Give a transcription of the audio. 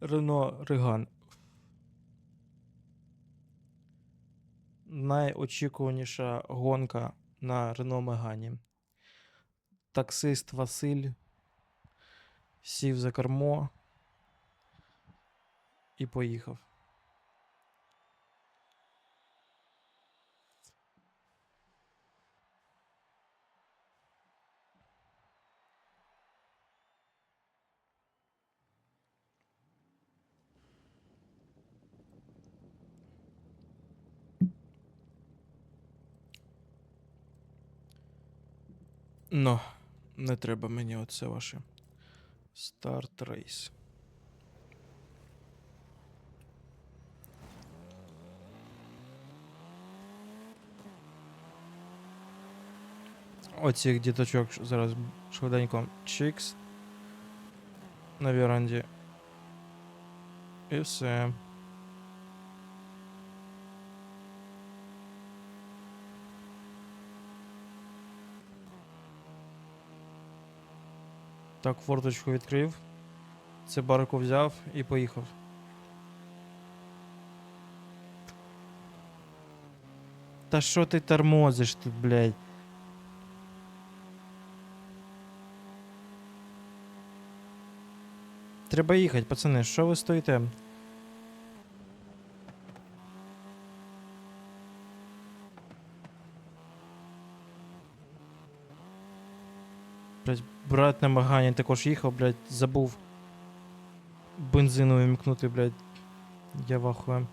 Рено Риган. Найочікуваніша гонка на Рено Мегані. Таксист Василь сів за кермо і поїхав. Ну, не треба мені оце ваше. Старт рейс. Оцих діточок зараз швиденько чикс на віранді. І все. Так, форточку відкрив. Цибарку взяв і поїхав. Та що ти тормозиш тут, блядь? Треба їхати, пацани, що ви стоїте? Блять, брат на Магані також їхав, блять, забув бензину вимкнути, блять. Я вахує.